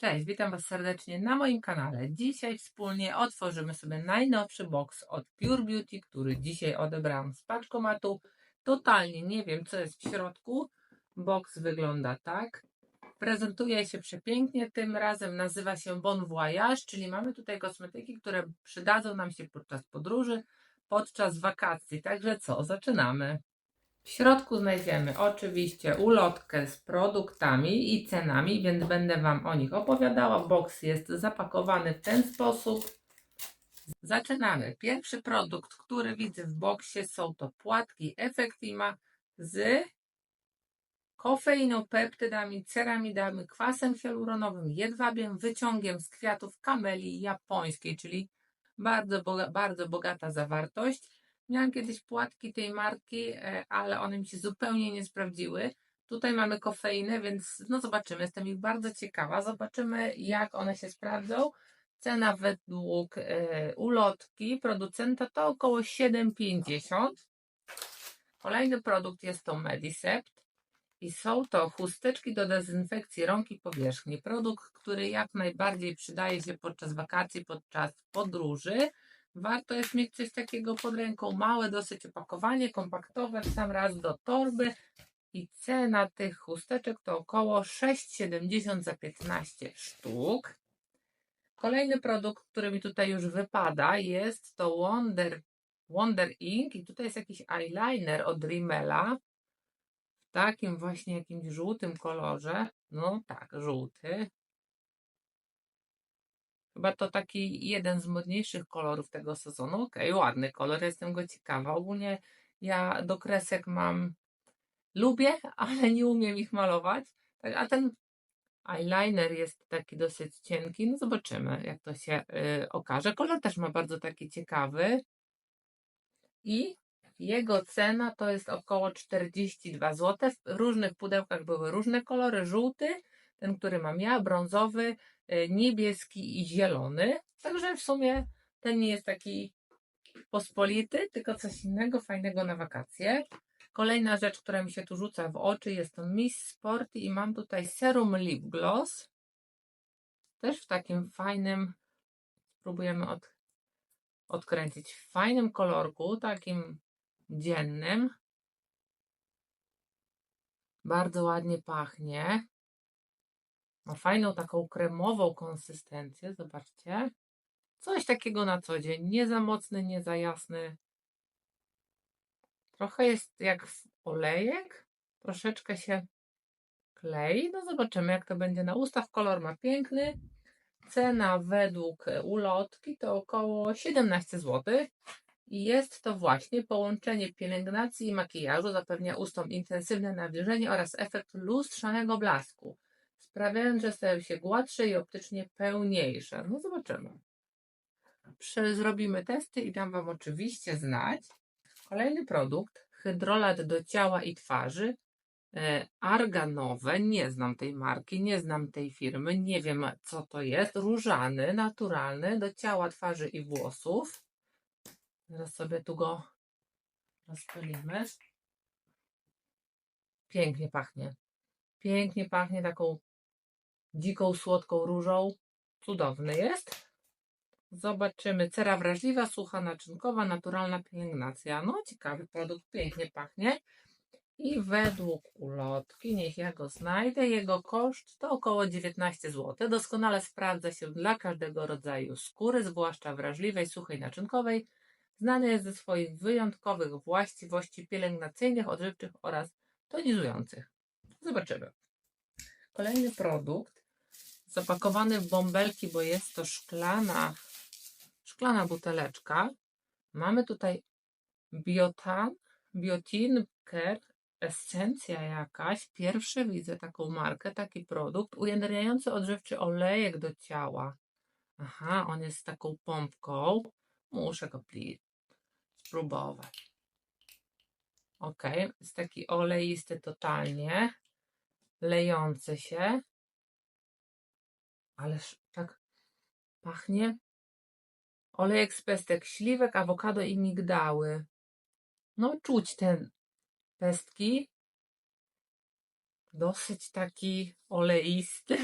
Cześć, witam Was serdecznie na moim kanale. Dzisiaj wspólnie otworzymy sobie najnowszy box od Pure Beauty, który dzisiaj odebrałam z paczkomatu. Totalnie nie wiem, co jest w środku. Box wygląda tak. Prezentuje się przepięknie, tym razem nazywa się Bon Voyage, czyli mamy tutaj kosmetyki, które przydadzą nam się podczas podróży, podczas wakacji. Także co, zaczynamy. W środku znajdziemy oczywiście ulotkę z produktami i cenami, więc będę Wam o nich opowiadała. Box jest zapakowany w ten sposób. Zaczynamy. Pierwszy produkt, który widzę w boksie są to płatki Effectima z kofeinopeptydami, ceramidami, kwasem hialuronowym, jedwabiem, wyciągiem z kwiatów kamelii japońskiej, czyli bardzo, boga, bardzo bogata zawartość. Miałam kiedyś płatki tej marki, e, ale one mi się zupełnie nie sprawdziły. Tutaj mamy kofeinę, więc no zobaczymy. Jestem ich bardzo ciekawa. Zobaczymy, jak one się sprawdzą. Cena według e, ulotki producenta to około 7,50. Kolejny produkt jest to Medicept. I są to chusteczki do dezynfekcji rąk i powierzchni. Produkt, który jak najbardziej przydaje się podczas wakacji, podczas podróży. Warto jest mieć coś takiego pod ręką. Małe dosyć opakowanie, kompaktowe, w sam raz do torby. I cena tych chusteczek to około 6,70 za 15 sztuk. Kolejny produkt, który mi tutaj już wypada, jest to Wonder, Wonder Ink. I tutaj jest jakiś eyeliner od Rimmela. W takim właśnie jakimś żółtym kolorze. No tak, żółty. Chyba to taki jeden z modniejszych kolorów tego sezonu. Okej, okay, ładny kolor, jestem go ciekawa. Ogólnie ja do kresek mam, lubię, ale nie umiem ich malować. Tak, a ten eyeliner jest taki dosyć cienki. No zobaczymy, jak to się y, okaże. Kolor też ma bardzo taki ciekawy. I jego cena to jest około 42 zł. W różnych pudełkach były różne kolory. Żółty, ten, który mam ja, brązowy, y, niebieski i zielony. Także w sumie ten nie jest taki pospolity, tylko coś innego, fajnego na wakacje. Kolejna rzecz, która mi się tu rzuca w oczy, jest to Miss Sporty i mam tutaj Serum Lip Gloss. Też w takim fajnym, spróbujemy od, odkręcić, w fajnym kolorku, takim dziennym. Bardzo ładnie pachnie. Ma fajną taką kremową konsystencję, zobaczcie. Coś takiego na co dzień, nie za mocny, nie za jasny. Trochę jest jak olejek, troszeczkę się klei. No zobaczymy jak to będzie na ustach. Kolor ma piękny. Cena według ulotki to około 17 zł. I jest to właśnie połączenie pielęgnacji i makijażu, zapewnia ustom intensywne nawilżenie oraz efekt lustrzanego blasku sprawiając, że stają się gładsze i optycznie pełniejsze. No zobaczymy. Zrobimy testy i dam Wam oczywiście znać. Kolejny produkt, hydrolat do ciała i twarzy, e, arganowe, nie znam tej marki, nie znam tej firmy, nie wiem co to jest, różany, naturalny, do ciała, twarzy i włosów. Zaraz sobie tu go rozpylimy. Pięknie pachnie. Pięknie pachnie taką dziką, słodką różą. Cudowny jest. Zobaczymy. Cera wrażliwa, sucha naczynkowa, naturalna pielęgnacja. No, ciekawy produkt, pięknie pachnie. I według ulotki, niech ja go znajdę, jego koszt to około 19 zł. Doskonale sprawdza się dla każdego rodzaju skóry, zwłaszcza wrażliwej, suchej, naczynkowej. Znany jest ze swoich wyjątkowych właściwości pielęgnacyjnych, odżywczych oraz tonizujących. Zobaczymy. Kolejny produkt zapakowany w bąbelki, bo jest to szklana, szklana buteleczka. Mamy tutaj biotan, biotin care, esencja jakaś. Pierwsze widzę taką markę, taki produkt. Ujędrniający odżywczy olejek do ciała. Aha, on jest z taką pompką. Muszę go spróbować. Ok, jest taki oleisty totalnie, lejący się. Ależ tak pachnie. Olejek z pestek śliwek, awokado i migdały. No, czuć te pestki. Dosyć taki oleisty.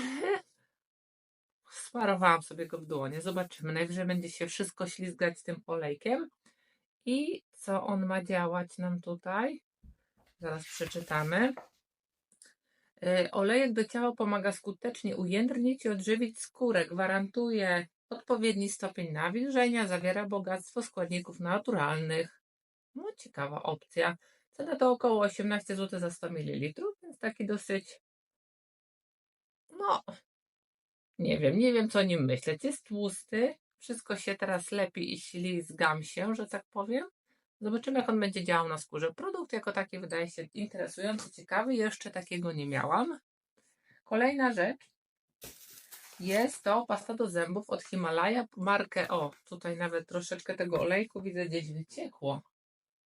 Nasmarowałam sobie go w dłonie. Zobaczymy. Najwyżej będzie się wszystko ślizgać tym olejkiem. I co on ma działać nam tutaj? Zaraz przeczytamy. Y, Olejek do ciała pomaga skutecznie ujędrnić i odżywić skórę. Gwarantuje odpowiedni stopień nawilżenia, zawiera bogactwo składników naturalnych. No, ciekawa opcja. Cena to około 18 zł za 100 ml, więc taki dosyć. No, nie wiem, nie wiem co o nim myśleć. Jest tłusty, wszystko się teraz lepi i ślizgam się, że tak powiem. Zobaczymy, jak on będzie działał na skórze. Produkt jako taki wydaje się interesujący, ciekawy. Jeszcze takiego nie miałam. Kolejna rzecz jest to pasta do zębów od Himalaja. Markę, o, tutaj nawet troszeczkę tego olejku widzę gdzieś wyciekło.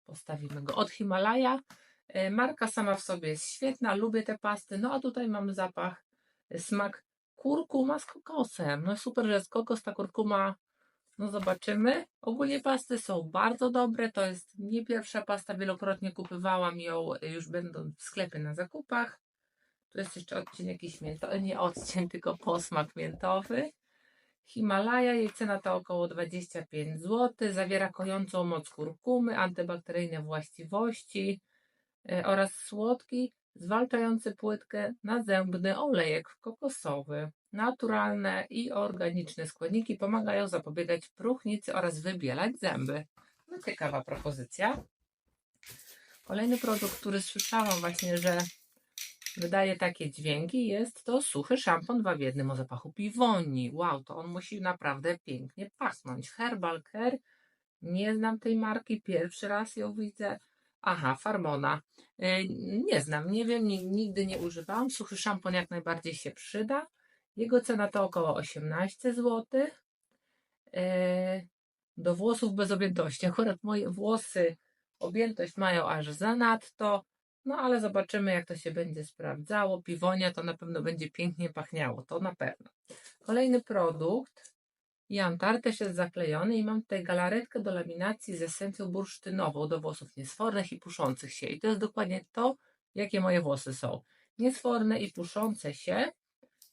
Postawimy go od Himalaja. E, Marka sama w sobie jest świetna, lubię te pasty. No a tutaj mamy zapach, e, smak kurkuma z kokosem. No super, że jest kokos, ta kurkuma no zobaczymy. Ogólnie pasty są bardzo dobre. To jest nie pierwsza pasta. Wielokrotnie kupywałam ją y, już będąc w sklepie na zakupach. Tu jest jeszcze odcień jakiś miętowy, nie odcień, tylko posmak miętowy. Himalaja, jej cena to około 25 zł. Zawiera kojącą moc kurkumy, antybakteryjne właściwości y, oraz słodki, zwalczający płytkę nazębny olejek kokosowy. Naturalne i organiczne składniki pomagają zapobiegać próchnicy oraz wybielać zęby. No ciekawa propozycja. Kolejny produkt, który słyszałam właśnie, że wydaje takie dźwięki, jest to suchy szampon 2 w 1 o zapachu piwoni. Wow, to on musi naprawdę pięknie pachnąć. Herbal Care. Nie znam tej marki, pierwszy raz ją widzę. Aha, Farmona. Yy, Nie znam, nie wiem, nig- nigdy nie używałam. Suchy szampon jak najbardziej się przyda. Jego cena to około 18 zł. Do włosów bez objętości. Akurat moje włosy objętość mają aż zanadto. No ale zobaczymy, jak to się będzie sprawdzało. Piwonia to na pewno będzie pięknie pachniało, to na pewno. Kolejny produkt. Jantar też jest zaklejony i mam tutaj galaretkę do laminacji z esencją bursztynową do włosów niesfornych i puszących się. I to jest dokładnie to, jakie moje włosy są. Niesforne i puszące się.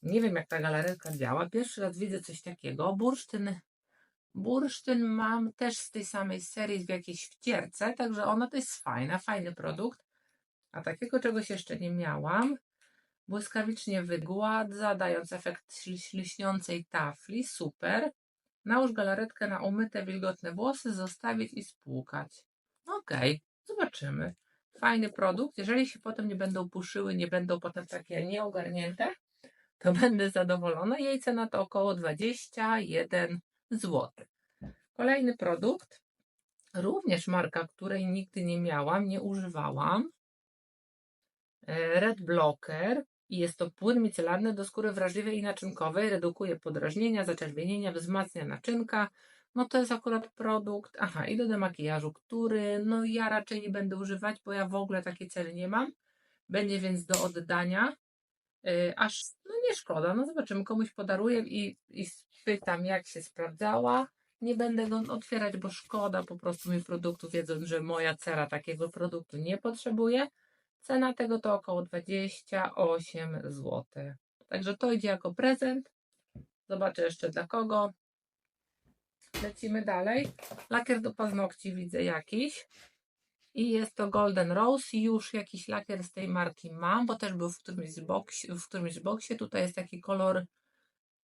Nie wiem, jak ta galaretka działa. Pierwszy raz widzę coś takiego. Bursztyn, bursztyn mam też z tej samej serii w jakiejś wcierce, także ona to jest fajna, fajny produkt. A takiego czegoś jeszcze nie miałam. Błyskawicznie wygładza, dając efekt śl- lśniącej tafli. Super. Nałóż galaretkę na umyte, wilgotne włosy, zostawić i spłukać. Okej, zobaczymy. Fajny produkt. Jeżeli się potem nie będą puszyły, nie będą potem takie nieogarnięte, to będę zadowolona. Jej cena to około 21 zł. Kolejny produkt. Również marka, której nigdy nie miałam, nie używałam. E, Red Blocker jest to płyn micelarny do skóry wrażliwej i naczynkowej, redukuje podrażnienia, zaczerwienienia, wzmacnia naczynka. No to jest akurat produkt, aha, i do demakijażu, który no ja raczej nie będę używać, bo ja w ogóle takiej celi nie mam. Będzie więc do oddania. Yy, aż, no nie szkoda, no zobaczymy, komuś podaruję i, i spytam, jak się sprawdzała. Nie będę go otwierać, bo szkoda po prostu mi produktu, wiedząc, że moja cera takiego produktu nie potrzebuje. Cena tego to około 28 zł. Także to idzie jako prezent. Zobaczę jeszcze dla kogo. Lecimy dalej. Lakier do paznokci widzę jakiś. I jest to Golden Rose. Już jakiś lakier z tej marki mam, bo też był w którymś z boksie. W którymś boksie. Tutaj jest taki kolor,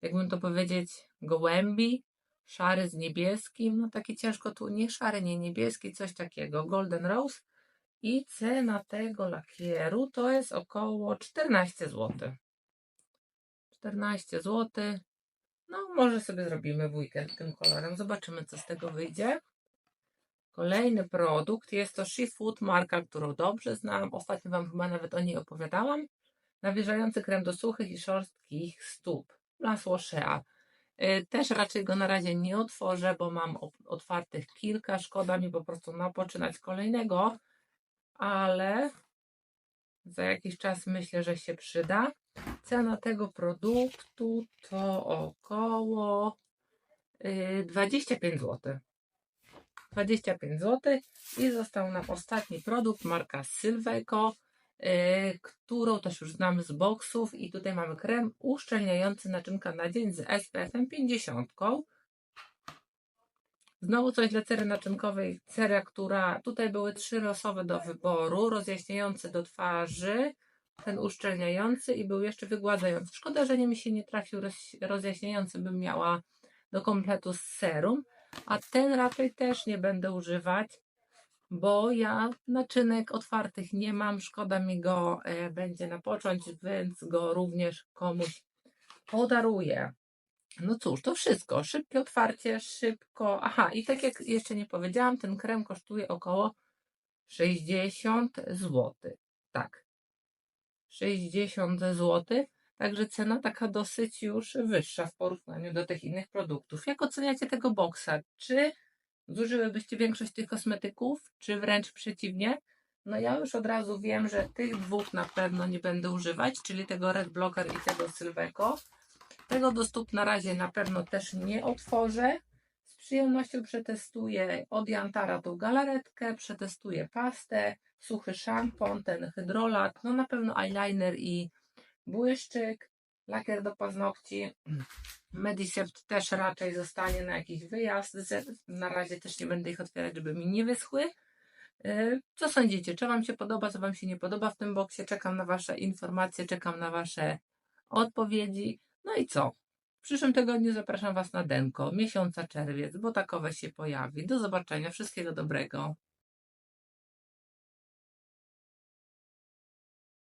jakbym to powiedzieć, gołębi. Szary z niebieskim. No taki ciężko tu, nie szary, nie niebieski, coś takiego. Golden Rose. I cena tego lakieru to jest około 14 zł. 14 zł. No, może sobie zrobimy w weekend tym kolorem. Zobaczymy, co z tego wyjdzie. Kolejny produkt jest to Seafood, marka, którą dobrze znam. Ostatnio Wam chyba nawet o niej opowiadałam. Nawilżający krem do suchych i szorstkich stóp. Masło Shea. Y, Też raczej go na razie nie otworzę, bo mam otwartych kilka. Szkoda mi po prostu napoczynać kolejnego ale za jakiś czas myślę, że się przyda. Cena tego produktu to około y, 25 zł. 25 zł i został nam ostatni produkt marka Sylveco. yy, którą też już znam z boksów. I tutaj mamy krem uszczelniający naczynka na dzień z SPF-em 50. Znowu coś dla cery naczynkowej. Cera, która tutaj były trzy losowe do wyboru. Rozjaśniający do twarzy, ten uszczelniający i był jeszcze wygładzający. Szkoda, że nie mi się nie trafił roz, rozjaśniający, bym miała do kompletu z serum. A ten raczej też nie będę używać, bo ja naczynek otwartych nie mam. Szkoda mi go e, będzie napocząć, więc go również komuś podaruję. No cóż, to wszystko. Szybkie otwarcie, szybko. Aha, i tak jak jeszcze nie powiedziałam, ten krem kosztuje około 60 zł. Tak. 60 zł. Także cena taka dosyć już wyższa w porównaniu do tych innych produktów. Jak oceniacie tego boksa? Czy zużyłybyście większość tych kosmetyków, czy wręcz przeciwnie? No ja już od razu wiem, że tych dwóch na pewno nie będę używać, czyli tego Red Blocker i tego Sylweko. Tego do stóp na razie na pewno też nie otworzę. Z przyjemnością przetestuję od Jantara tą galaretkę, przetestuję pastę, suchy szampon, ten hydrolat, no na pewno eyeliner i błyszczyk, lakier do paznokci. Medicept też raczej zostanie na jakiś wyjazd. Na razie też nie będę ich otwierać, żeby mi nie wyschły. Yy, Co sądzicie? Czy Wam się podoba, co Wam się nie podoba w tym boksie? Czekam na Wasze informacje, czekam na Wasze odpowiedzi. No i co? W przyszłym tygodniu zapraszam Was na Denko, miesiąca czerwiec, bo takowe się pojawi. Do zobaczenia, wszystkiego dobrego.